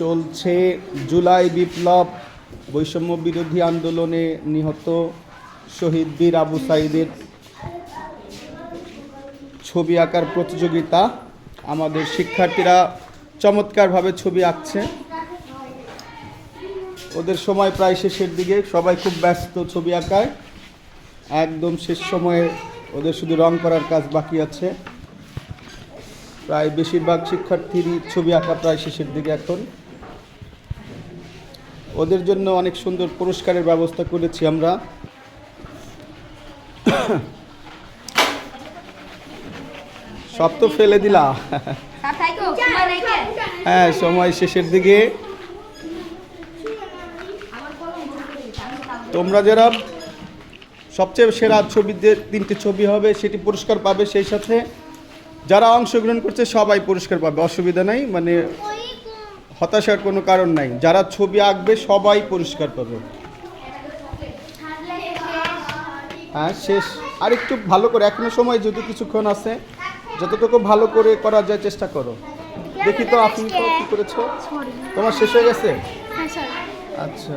চলছে জুলাই বিপ্লব। বৈষম্য বিরোধী আন্দোলনে নিহত শহীদ বীর আবু সাইদের ছবি আঁকার প্রতিযোগিতা। আমাদের শিক্ষার্থীরা চমৎকারভাবে ছবি আঁকছে। ওদের সময় প্রায় শেষের দিকে সবাই খুব ব্যস্ত ছবি আঁকায়। একদম শেষ সময়ে ওদের শুধু রং করার কাজ বাকি আছে। প্রায় বেশিরভাগ শিক্ষার্থীরই ছবি আঁকা প্রায় শেষের দিকে এখন। ওদের জন্য অনেক সুন্দর পুরস্কারের ব্যবস্থা করেছি আমরা। সব তো ফেলে দিলা। হ্যাঁ সময় শেষের দিকে। তোমরা যারা সবচেয়ে সেরা ছবিদের তিনটে ছবি হবে, সেটি পুরস্কার পাবে সেই সাথে। যারা অংশগ্রহণ করছে, সবাই পুরস্কার পাবে, অসুবিধা নাই। মানে হতাশার কোনো কারণ নাই। যারা ছবি আঁকবে সবাই পুরস্কার পাবে। হ্যাঁ শেষ। আর একটু ভালো করে এখনও সময় যদি কিছুক্ষণ আছে যতটুকু ভালো করে করার যায় চেষ্টা করো। দেখি তো আপনি তো কি করেছ? তোমার শেষ হয়ে গেছে? আচ্ছা.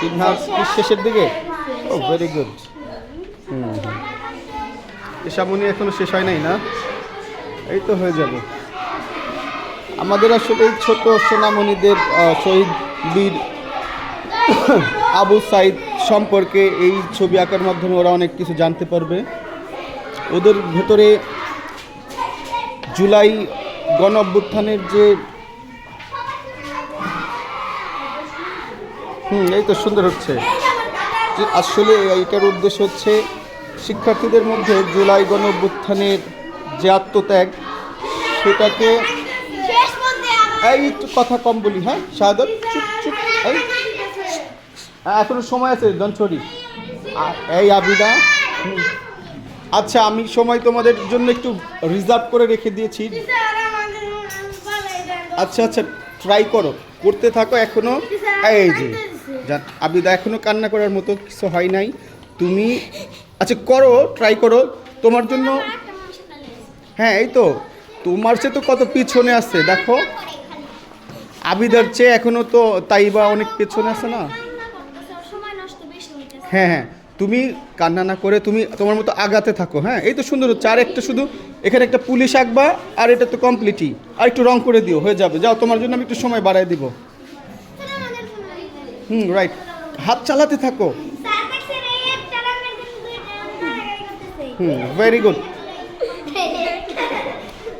চিহ্নার কি শেষের দিকে? ও ভেরি গুড এসামনি এখনও শেষ হয় নাই না? এই তো হয়ে যাবে। আমাদের আসলে এই ছোট সোনামণিদের শহীদ বীর আবু সাইদ সম্পর্কে এই ছবি আঁকার মাধ্যমে ওরা অনেক কিছু জানতে পারবে। ওদের ভেতরে জুলাই গণ অভ্যুত্থানের যে হুম, এই তো সুন্দর হচ্ছে। আসলে এইটার উদ্দেশ্য হচ্ছে শিক্ষার্থীদের মধ্যে জুলাই গণ অভ্যুত্থানের যে আত্মত্যাগ, সেটাকে এই কথা কম বলি হ্যাঁ? শাহাদত চুপ চুপ এখনও সময় আছে দঞ্চরি এই আবিদা। আচ্ছা আমি সময় তোমাদের জন্য একটু রিজার্ভ করে রেখে দিয়েছি। আচ্ছা আচ্ছা ট্রাই করো। করতে থাকো এখনও। এই যে আবিদা এখনও কান্না করার মতো কিছু হয় নাই। তুমি আচ্ছা করো ট্রাই করো। তোমার জন্য হ্যাঁ এই তো। তোমার চেয়ে তো কত পিছনে আছে দেখো। আবিদার চেয়ে এখনও তো তাইবা অনেক পেছনে আছে না? হ্যাঁ হ্যাঁ। তুমি কান্না না করে তুমি তোমার মতো আগাতে থাকো হ্যাঁ। এই তো সুন্দর হচ্ছে। আর একটা শুধু এখানে একটা পুলিশ আঁকবা আর এটা তো কমপ্লিটই আর একটু রং করে দিও হয়ে যাবে। যাও তোমার জন্য আমি একটু সময় বাড়াই দিব। হুম রাইট হাত চালাতে থাকো। হুম ভেরি গুড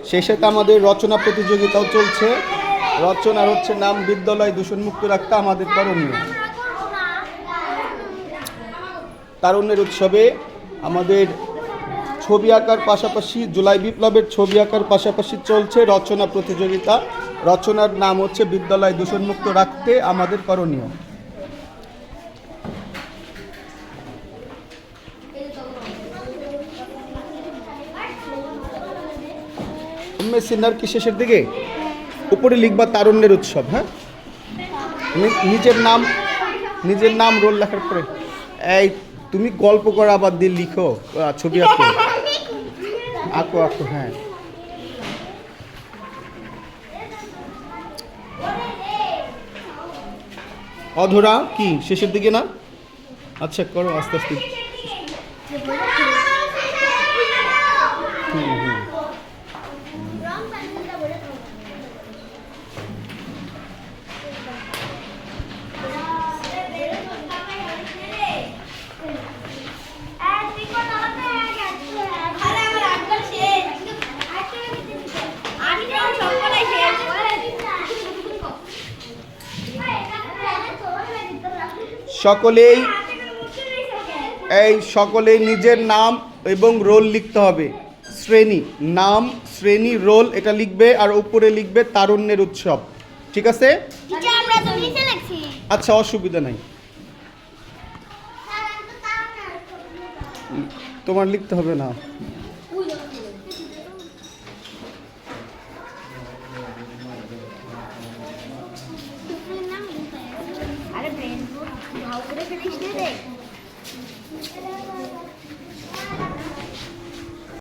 সেই সাথে আমাদের রচনা প্রতিযোগিতাও চলছে। রচনার হচ্ছে নাম বিদ্যালয় দূষণমুক্ত রাখতে আমাদের করণীয়। তারুণ্যের উৎসবে আমাদের ছবি আঁকার পাশাপাশি, জুলাই বিপ্লবের ছবি আঁকার পাশাপাশি চলছে রচনা প্রতিযোগিতা। রচনার নাম হচ্ছে বিদ্যালয় দূষণমুক্ত রাখতে আমাদের করণীয়। উম্মে সিনার কি শেষের দিকে? উপরে লিখবা তারুণ্যের উৎসব হ্যাঁ? নিজের নাম নিজের নাম রোল লেখার পরে। এই, তুমি গল্প করা আবার দিয়ে লিখো ছবি আঁকো। আঁকো আঁকো হ্যাঁ। অধরা কি? শেষের দিকে না? আচ্ছা করো, আস্তে আস্তে হুম হুম সকলেই এই সকলেই নিজের নাম এবং রোল লিখতে হবে। শ্রেণি নাম শ্রেণি রোল এটা লিখবে আর উপরে লিখবে তারুণ্যের উৎসব। ঠিক আছে? আচ্ছা অসুবিধা নাই। তোমার লিখতে হবে না। আরে ব্রেন ভালো করে ফেলিস রে।